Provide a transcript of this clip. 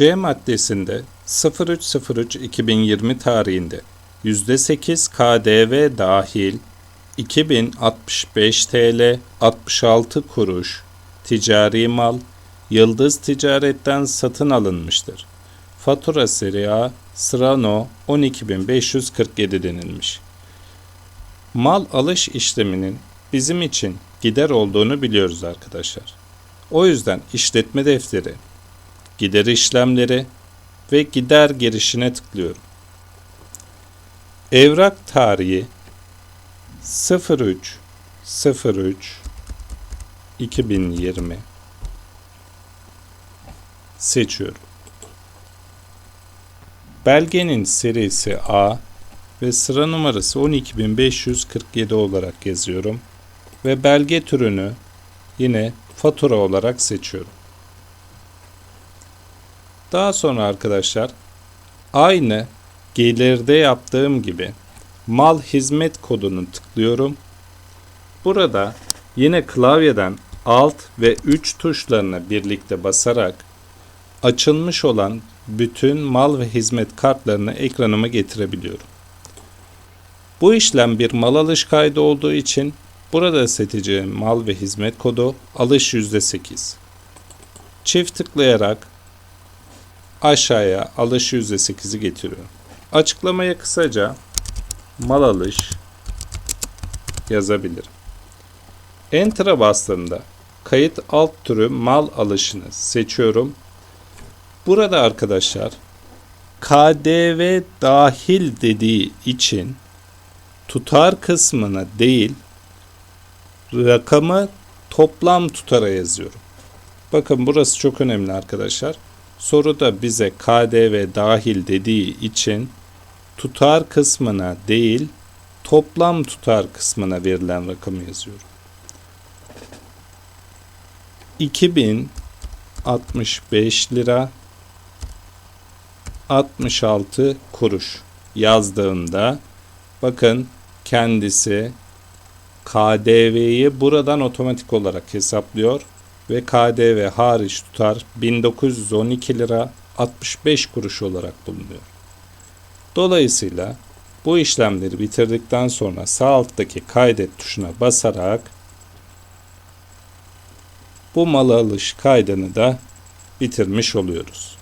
C maddesinde 03.03.2020 tarihinde %8 KDV dahil 2065 TL 66 kuruş ticari mal Yıldız Ticaret'ten satın alınmıştır. Fatura seri A sıra no 12547 denilmiş. Mal alış işleminin bizim için gider olduğunu biliyoruz arkadaşlar. O yüzden işletme defteri, gider işlemleri ve gider girişine tıklıyorum. Evrak tarihi 03 03 2020 seçiyorum. Belgenin serisi A ve sıra numarası 12547 olarak yazıyorum ve belge türünü yine fatura olarak seçiyorum. Daha sonra arkadaşlar aynı gelirde yaptığım gibi mal hizmet kodunu tıklıyorum. Burada yine klavyeden alt ve 3 tuşlarına birlikte basarak açılmış olan bütün mal ve hizmet kartlarını ekranıma getirebiliyorum. Bu işlem bir mal alış kaydı olduğu için burada seçeceğim mal ve hizmet kodu alış %8. Çift tıklayarak aşağıya alış %8'i getiriyorum. Açıklamaya kısaca mal alış yazabilirim. Enter'a bastığımda kayıt alt türü mal alışını seçiyorum. Burada arkadaşlar KDV dahil dediği için tutar kısmına değil rakamı toplam tutara yazıyorum. Bakın burası çok önemli arkadaşlar. Soruda bize KDV dahil dediği için tutar kısmına değil toplam tutar kısmına verilen rakamı yazıyorum. 2065 lira 66 kuruş yazdığımda bakın kendisi KDV'yi buradan otomatik olarak hesaplıyor ve KDV hariç tutar 1912 lira 65 kuruş olarak bulunuyor. Dolayısıyla bu işlemleri bitirdikten sonra sağ alttaki kaydet tuşuna basarak bu mal alış kaydını da bitirmiş oluyoruz.